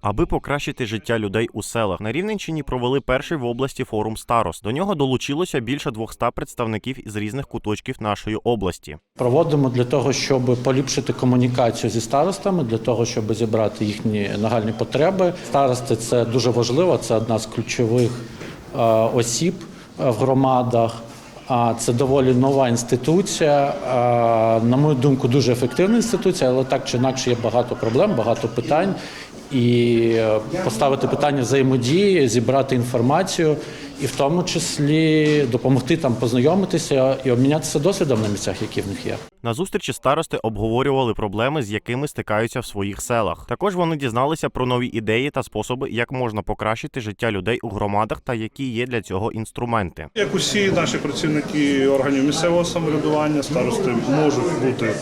Аби покращити життя людей у селах, на Рівненщині провели перший в області форум старост. До нього долучилося більше 200 представників із різних куточків нашої області. Проводимо для того, щоб поліпшити комунікацію зі старостами, для того, щоб зібрати їхні нагальні потреби. Старости це дуже важливо. Це одна з ключових е, осіб е, в громадах. А це доволі нова інституція. е, На мою думку, дуже ефективна інституція, але так чи інакше є багато проблем, багато питань. І е, поставити питання взаємодії, зібрати інформацію, і в тому числі допомогти там познайомитися і обмінятися досвідом на місцях, які в них є. На зустрічі старости обговорювали проблеми, з якими стикаються в своїх селах. Також вони дізналися про нові ідеї та способи, як можна покращити життя людей у громадах та які є для цього інструменти. Як усі наші працівники органів місцевого самоврядування, старости можуть бути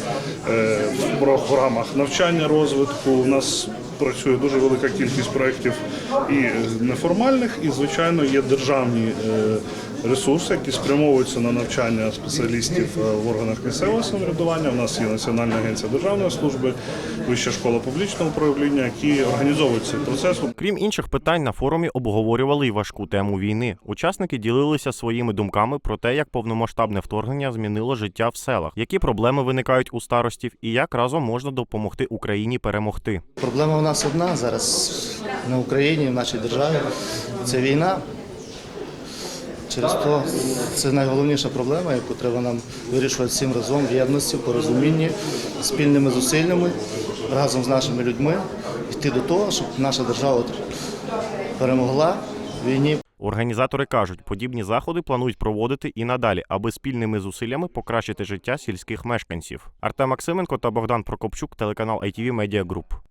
е, в програмах навчання, розвитку. У нас працює дуже велика кількість проєктів і неформальних, і звичайно є державні е, ресурси, які спрямовуються на навчання спеціалістів е, в органах місцевого самоврядування. У нас є Національна агенція державної служби, Вища школа публічного управління, які організовують цей процес. Крім інших питань, на форумі обговорювали й важку тему війни. Учасники ділилися своїми думками про те, як повномасштабне вторгнення змінило життя в селах, які проблеми виникають у старостів, і як разом можна допомогти Україні перемогти. Проблема у нас одна зараз на Україні, в нашій державі. Це війна. Через то це найголовніша проблема, яку треба нам вирішувати всім разом в єдності, в порозумінні, спільними зусиллями, разом з нашими людьми йти до того, щоб наша держава перемогла в війні. Організатори кажуть, подібні заходи планують проводити і надалі, аби спільними зусиллями покращити життя сільських мешканців. Артем Максименко та Богдан Прокопчук, телеканал ITV Media Group.